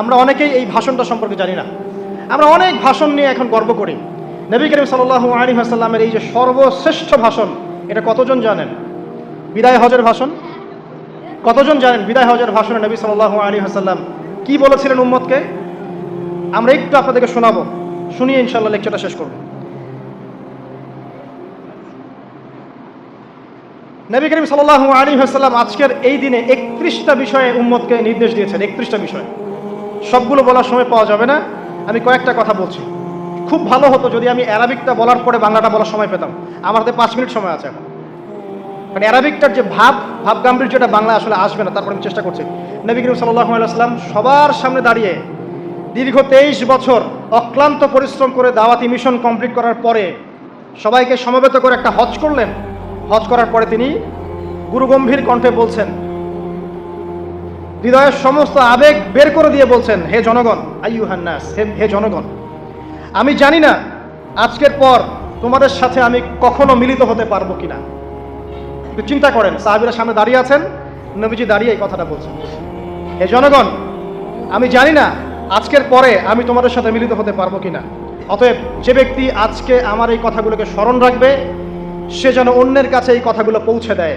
আমরা অনেকেই এই ভাষণটা সম্পর্কে জানি না। আমরা অনেক ভাষণ নিয়ে এখন গর্ব করি। নবী করিম সাল্লাল্লাহু আলাইহি ওয়াসাল্লামের এই যে সর্বশ্রেষ্ঠ ভাষণ, এটা কতজন জানেন? বিদায় হজের ভাষণ? কতজন জানেন বিদায় হজের ভাষণে নবী সাল্লাল্লাহু আলাইহি ওয়াসাল্লাম কি বলেছিলেন উম্মতকে? আমরা একটু আপনাদেরকে শোনাবো। শুনিয়ে ইনশাল্লাহ লেকচারটা শেষ করব। নবী করিম সাল্লাল্লাহু আলাইহি ওয়াসাল্লাম আজকের এই দিনে একত্রিশটা বিষয়ে উম্মতকে নির্দেশ দিয়েছেন, একত্রিশটা বিষয়। সবগুলো বলার সময় পাওয়া যাবে না। আমি কয়েকটা কথা বলছি। খুব ভালো হতো যদি আমি অ্যারাবিকটা বলার পরে বাংলাটা বলার সময় পেতাম। আমার হাতে পাঁচ মিনিট সময় আছে এখন। মানে অ্যারাবিকটার যে ভাব ভাব গাম্ভীর্যটা বাংলা আসলে আসবে না, তারপর আমি চেষ্টা করছি। নবী করিম সাল্লাহ সবার সামনে দাঁড়িয়ে দীর্ঘ তেইশ বছর অক্লান্ত পরিশ্রম করে দাওয়াতি মিশন কমপ্লিট করার পরে সবাইকে সমবেত করে একটা হজ করলেন। হজ করার পরে তিনি গুরুগম্ভীর কণ্ঠে বলছেন হৃদয়ের সমস্ত আবেগ বের করে দিয়ে বলছেন, হে জনগণ আইয়ু হান্নাস হে হে জনগণ, আমি জানি না আজকের পর তোমাদের সাথে আমি কখনো মিলিত হতে পারব কিনা। একটু চিন্তা করেন, সাহাবিরা সামনে দাঁড়িয়ে আছেন, নবীজি দাঁড়িয়ে এই কথাটা বলছেন। হে জনগণ, আমি জানি না আজকের পরে আমি তোমাদের সাথে মিলিত হতে পারব কিনা। অতএব যে ব্যক্তি আজকে আমার এই কথাগুলোকে স্মরণ রাখবে, সে যেন অন্যের কাছে এই কথাগুলো পৌঁছে দেয়।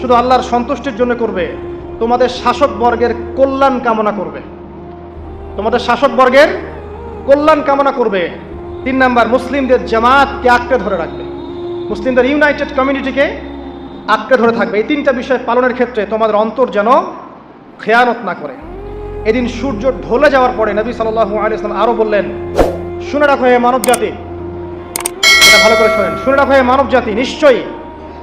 শুধু আল্লাহর সন্তুষ্টির জন্য করবে, তোমাদের শাসক বর্গের কল্যাণ কামনা করবে। তোমাদের শাসক বর্গের কল্যাণ কামনা করবে। তিন নাম্বার, মুসলিমদের জামাতকে আঁকড়ে ধরে রাখবে। মুসলিমদের ইউনাইটেড কমিউনিটিকে আঁকড়ে ধরে থাকবে। এই তিনটা বিষয় পালনের ক্ষেত্রে তোমাদের অন্তর যেন খেয়ানত না করে। এদিন সূর্য ঢলে যাওয়ার পরে নবী সাল্লাহ আলিয়াল্লাম আরও বললেন, শুনে রাখো হে মানব জাতি এটা ভালো করে শোনেন। শুনে রাখো হে মানব জাতি নিশ্চয়ই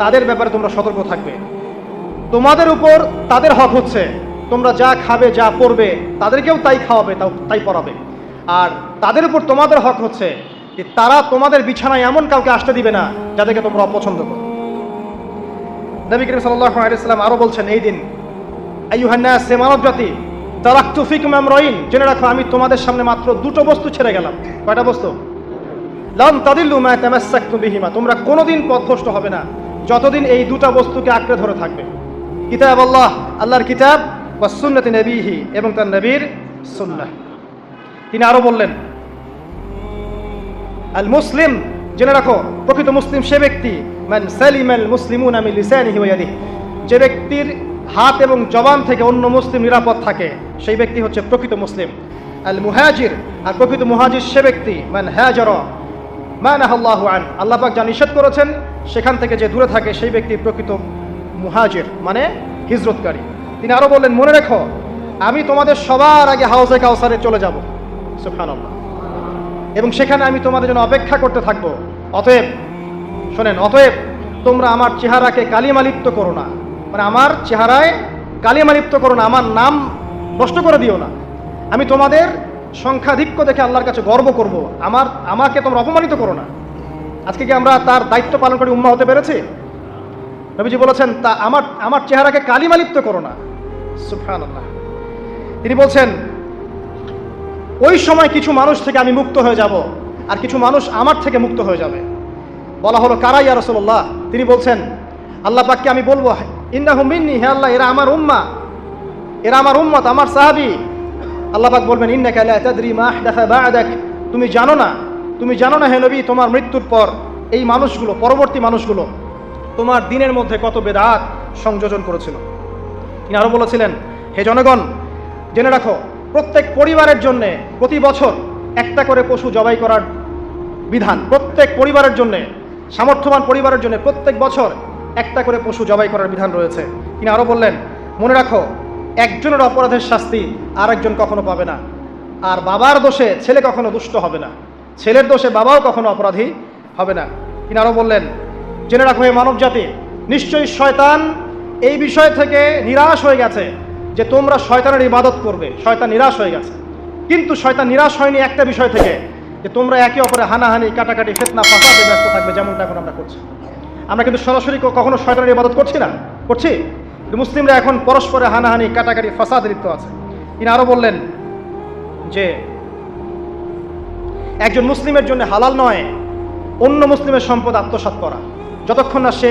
তাদের ব্যাপারে তোমরা সতর্ক থাকবে। তোমাদের উপর তাদের হক হচ্ছে। তোমরা যা খাবে, যা পড়বে, তাদেরকেও তাই খাওয়াবে তাই পড়াবে। আর তাদের উপর তোমাদের হক হচ্ছে যে তারা তোমাদের বিছানায় এমন কাউকে আসতে দিবে না, যাদেরকে তোমরা অপছন্দ করো। নবী করিম আলাইসাল্লাম আরও বলছেন, এই দিন সে মানব জাতি তারাক্তু ফিকুম আমরাইন, জেনে রাখো, আমি তোমাদের সামনে মাত্র দুটো বস্তু ছেড়ে গেলাম। কয়টা বস্তু? লাম তাদিল্লু মা তামাসসাকতু বিহিমা, তোমরা কোনোদিন পথভ্রষ্ট হবে না। যতদিন এই দুটা বস্তুকে আঁকড়ে ধরে থাকবে। কিতাব আল্লাহ, আল্লাহর কিতাব বা সুন্নতি নবীহি এবং তার নবীর সুন্নাহ। তিনি আরও বললেন, আল মুসলিম, জেনে রাখো, প্রকৃত মুসলিম সে ব্যক্তি, মান সালিম আল মুসলিমুন আমি লিসানিহি ওয়া ইয়াদিহি, যে ব্যক্তির হাত এবং জবান থেকে অন্য মুসলিম নিরাপদ থাকে, সেই ব্যক্তি হচ্ছে প্রকৃত মুসলিম। আল মুহাজির, আর প্রকৃত মুহাজির সে ব্যক্তি, মান হাজার মানাহ আল্লাহু আন, আল্লাহ পাক যা নিষেধ করেছেন সেখান থেকে যে দূরে থাকে সেই ব্যক্তি প্রকৃত মুহাজের মানে হিজরতকারী। তিনি আরও বললেন, মনে রেখো, আমি তোমাদের সবার আগে হাউসে কাউসারে চলে যাব। সুবহানাল্লাহ। এবং সেখানে আমি তোমাদের জন্য অপেক্ষা করতে থাকব। অতএব, শোনেন, অতএব তোমরা আমার চেহারাকে কালিমালিপ্ত করো না। মানে আমার চেহারায় কালিমালিপ্ত করো না, আমার নাম নষ্ট করে দিও না। আমি তোমাদের সংখ্যাধিক্য দেখে আল্লাহর কাছে গর্ব করব। আমার, আমাকে তোমরা অপমানিত করো না। আজকে কি আমরা তার দায়িত্ব পালন করে উম্মা হতে পেরেছি? নবীজি বলেছেন, তা আমার আমার চেহারাকে কালিমালিপ্ত করো না। সুফান তিনি বলছেন, ওই সময় কিছু মানুষ থেকে আমি মুক্ত হয়ে যাব, আর কিছু মানুষ আমার থেকে মুক্ত হয়ে যাবে। বলা হলো, কারা ইয়া রসল্লাহ তিনি বলছেন, আল্লাহ পাককে আমি বলব, ইন্নাহু মিন্নি, হে আল্লাহ, এরা আমার উম্মা, এরা আমার উম্মত, আমার সাহাবি। আল্লাহ পাক বলবেন ইন্না লা তাদরি মা আহদাথা বা'দাক, তুমি জানো না তুমি জানো না হে তোমার মৃত্যুর পর এই মানুষগুলো, পরবর্তী মানুষগুলো তোমার দিনের মধ্যে কত বেদাত সংযোজন করেছিল। তিনি আরও বলেছিলেন, হে জনগণ, জেনে রাখো, প্রত্যেক পরিবারের জন্য প্রতি বছর একটা করে পশু জবাই করার বিধান, প্রত্যেক পরিবারের জন্য, সামর্থ্যবান পরিবারের জন্য প্রত্যেক বছর একটা করে পশু জবাই করার বিধান রয়েছে। তিনি আরও বললেন, মনে রাখো, একজনের অপরাধের শাস্তি আর একজন কখনো পাবে না। আর বাবার দোষে ছেলে কখনো দুষ্ট হবে না। ছেলের দোষে বাবাও কখনো অপরাধী হবে না। তিনি আরও বললেন, জেনে রাখো হে মানব জাতি নিশ্চয়ই শয়তান এই বিষয় থেকে নিরাশ হয়ে গেছে যে তোমরা শয়তানের ইবাদত করবে। শয়তান নিরাশ হয়ে গেছে। কিন্তু শয়তান নিরাশ হয়নি একটা বিষয় থেকে, যে তোমরা একে অপরে হানাহানি, কাটাকাটি, ফেতনা ফাঁসাতে ব্যস্ত থাকবে, যেমনটা এখন আমরা করছি। আমরা কিন্তু সরাসরি কখনো শয়তানের ইবাদত করছি না। করছি? কিন্তু মুসলিমরা এখন পরস্পরে হানাহানি, কাটাকাটি, ফাসাদে লিপ্ত আছে। তিনি আরও বললেন যে একজন মুসলিমের জন্য হালাল নয়, অন্য মুসলিমের সম্পদ আত্মসাৎ করা। যতক্ষণ না সে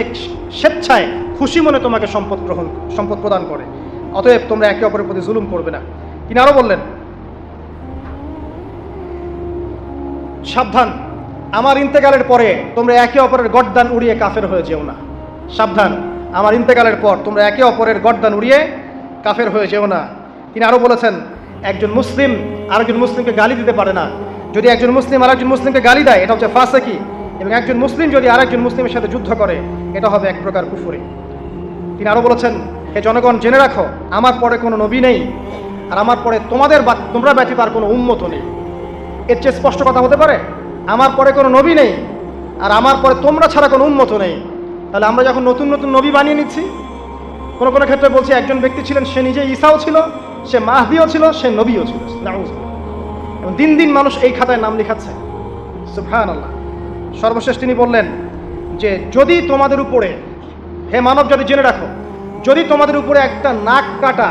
স্বেচ্ছায় খুশি মনে তোমাকে সম্পদ গ্রহণ, সম্পদ প্রদান করে। অতএব তোমরা একে অপরের প্রতি জুলুম করবে না। তিনি আরও বললেন, সাবধান, আমার ইন্তেকালের পরে তোমরা একে অপরের গড্দান উড়িয়ে কাফের হয়ে যেও না। সাবধান, আমার ইন্তেকালের পর তোমরা একে অপরের গড্দান উড়িয়ে কাফের হয়ে যেও না। তিনি আরও বলেছেন, একজন মুসলিম আরেকজন মুসলিমকে গালি দিতে পারে না। যদি একজন মুসলিম আরেকজন মুসলিমকে গালি দেয়, এটা হচ্ছে ফাঁসেকি এবং একজন মুসলিম যদি আরেকজন মুসলিমের সাথে যুদ্ধ করে, এটা হবে এক প্রকার কুফুরি। তিনি আরও বলেছেন, হে জনগণ, জেনে রাখো, আমার পরে কোনো নবী নেই, আর আমার পরে তোমাদের বা, তোমরা ব্যতীত আর কোনো উন্মত নেই। এর চেয়ে স্পষ্ট কথা হতে পারে, আমার পরে কোনো নবী নেই, আর আমার পরে তোমরা ছাড়া কোনো উন্মত নেই। তাহলে আমরা যখন নতুন নতুন নবী বানিয়ে নিচ্ছি, কোনো কোনো ক্ষেত্রে বলছি একজন ব্যক্তি ছিলেন, সে নিজে ঈসাও ছিল, সে মাহদিও ছিল, সে নবীও ছিল। এবং দিন দিন মানুষ এই খাতায় নাম লেখাচ্ছে। সুফহান আল্লাহ সর্বশেষ তিনি বললেন যে, যদি তোমাদের উপরে, হে মানব, যদি জেনে রাখো, যদি তোমাদের উপরে একটা নাক কাটা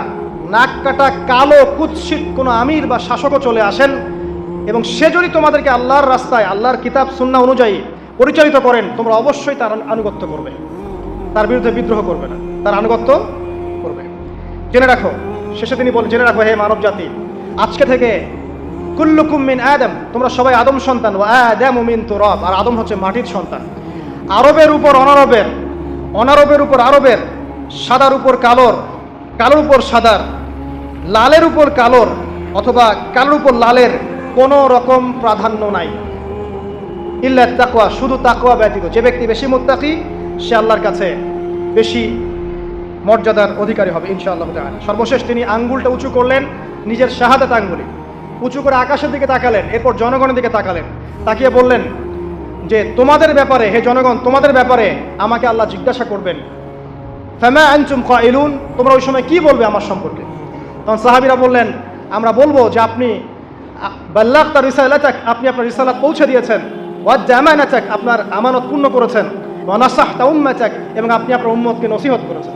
নাক কাটা কালো কুৎসিত কোনো আমির বা শাসকও চলে আসেন এবং সে যদি তোমাদেরকে আল্লাহর রাস্তায়, আল্লাহর কিতাব সুন্না অনুযায়ী পরিচালিত করেন, তোমরা অবশ্যই তার আনুগত্য করবে। তার বিরুদ্ধে বিদ্রোহ করবে না। তার আনুগত্য করবে। জেনে রাখো, শেষে তিনি বলেন জেনে রাখো, হে মানব জাতি আজকে থেকে কুল্লুকুম মিন আদম, তোমরা সবাই আদম সন্তান ও আদম মিন তুরব, আর আদম হচ্ছে মাটির সন্তান। আরবের উপর অনারবের অনারবের উপর আরবের, সাদার উপর কালোর কালোর উপর সাদার, লালের উপর কালোর, অথবা কালোর উপর লালের কোনো রকম প্রাধান্য নাই। ইল্লা তাকওয়া, শুধু তাকওয়া ব্যতীত, যে ব্যক্তি বেশি মুত্তাকি, সে আল্লাহর কাছে বেশি মর্যাদার অধিকারী হবে, ইনশাআল্লাহ সর্বশেষ তিনি আঙ্গুলটা উঁচু করলেন, নিজের শাহাদাত আঙ্গুলি। উঁচু করে আকাশের দিকে তাকালেন, এরপর জনগণের দিকে তাকালেন। তাকিয়ে বললেন যে, তোমাদের ব্যাপারে, হে জনগণ, তোমাদের ব্যাপারে আমাকে আল্লাহ জিজ্ঞাসা করবেন। ফেমা আনচুম কাইলুন? তোমরা ওই সময় কি বলবে আমার সম্পর্কে? তখন সাহাবিরা বললেন, আমরা বলব যে আপনি বাল্লাহ তার রিসালাতাক, আপনি আপনার রিসালাত পৌঁছে দিয়েছেন। ওয়াদ জামানাতাক, আপনার আমানত পূর্ণ করেছেন। ওয়ানাসাহ তা উম্মাতাক, এবং আপনি আপনার উম্মতকে নসিহত করেছেন।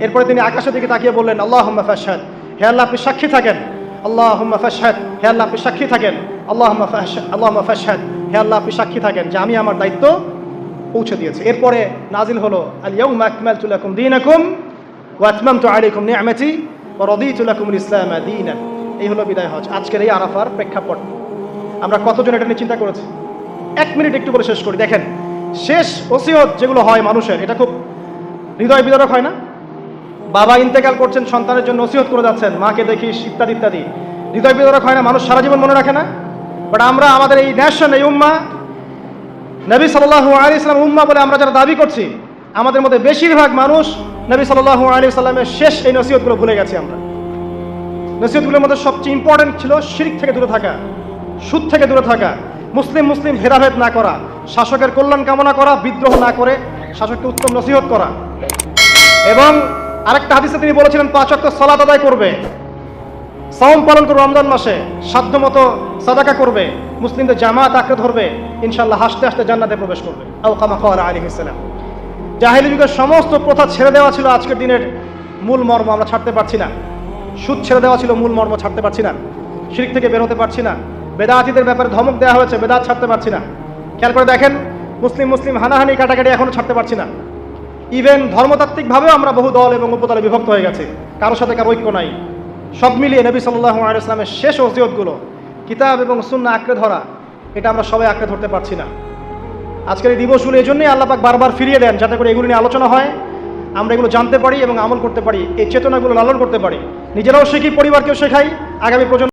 এরপরে তিনি আকাশের দিকে তাকিয়ে বললেন আল্লাহ ফাশহাদ। হে আল্লাহ, আপনি সাক্ষী থাকেন। আল্লাহ ফাশহাদ। হে আল্লাহ, আপনি সাক্ষী থাকেন। আল্লাহ আল্লাহ ফাশহাদ। হে আল্লাহ, আপনি সাক্ষী থাকেন যে আমি আমার দায়িত্ব পৌঁছে দিয়েছি। এরপরে নাজিল হলো আল ইয়াউমা আকমালতু লাকুম দীনাকুম ওয়া আতমামতু আলাইকুম নি'মাতি ওয়া রাদিতু লাকুমুল ইসলাম দীনান এই হলো বিদায় হজ। আজকের এই আরাফার প্রেক্ষাপট। আমরা কতজন এটা নিয়ে চিন্তা করেছি? এক মিনিট একটু করে শেষ করি। দেখেন, শেষ ওসিয়ত যেগুলো হয় মানুষের, এটা খুব হৃদয় বিদারক হয় না? বাবা ইন্তেকাল করছেন, সন্তানের জন্য নসিহত করে যাচ্ছেন, মাকে দেখিস ইত্যাদি ইত্যাদি। হৃদয় বিদারক হয় না, মানুষ সারা জীবন মনে রাখে না। বাট আমরা, আমাদের এই ন্যাশন এই উম্মা, নবী সাল্লাহ আলী ইসলাম উম্মা বলে আমরা যারা দাবি করছি, আমাদের মধ্যে বেশিরভাগ মানুষ নবী সাল্লাহ আলী সাল্লামের শেষ এই নসিহতগুলো ভুলে গেছি আমরা। নসিহতগুলোর মধ্যে সবচেয়ে ইম্পর্টেন্ট ছিল শিরিক থেকে দূরে থাকা, সুদ থেকে দূরে থাকা, মুসলিম মুসলিম ভেদাভেদ না করা, শাসকের কল্যাণ কামনা করা, বিদ্রোহ না করে শাসককে উত্তম নসিহত করা। এবং আরেকটা হাদিসে তিনি বলেছিলেন, পাঁচ অক্ট সলাত আদায় করবে, সাওম পালন করবে রমজান মাসে সাধ্যমতো সাদাকা করবে, মুসলিমদের জামাত আঁকড়ে ধরবে ইনশাল্লাহ হাসতে হাসতে জান্নাতে প্রবেশ করবে। আও কামা খাওয়ার আলী ইসলাম জাহিলি যুগের সমস্ত প্রথা ছেড়ে দেওয়া ছিল আজকের দিনের মূল মর্ম, আমরা ছাড়তে পারছি না। সুদ ছেড়ে দেওয়া ছিল মূল মর্ম, ছাড়তে পারছি না। শিরিক থেকে বের হতে পারছি না। বেদাতিদের ব্যাপারে ধমক দেওয়া হয়েছে বেদাত ছাড়তে পারছি না। খেয়াল করে দেখেন, মুসলিম মুসলিম হানাহানি, কাটাকাটি এখনও ছাড়তে পারছি না। ইভেন ধর্মতাত্ত্বিকভাবেও আমরা বহু দল এবং উপদলে বিভক্ত হয়ে গেছে। কারোর সাথে কারও ঐক্য নাই। সব মিলিয়ে নবী সাল্লাহ আলাইসলামের শেষ ওসিয়তগুলো, কিতাব এবং সুন্না আঁকড়ে ধরা, এটা আমরা সবাই আঁকড়ে ধরতে পারছি না। আজকের এই দিবসগুলো এই জন্যই আল্লাপাক বারবার ফিরিয়ে দেন, যাতে করে এগুলো নিয়ে আলোচনা হয়, আমরা এগুলো জানতে পারি এবং আমল করতে পারি, এই চেতনাগুলো লালন করতে পারি। নিজেরাও শিখি, পরিবারকেও শেখাই। আগামী প্রজন্ম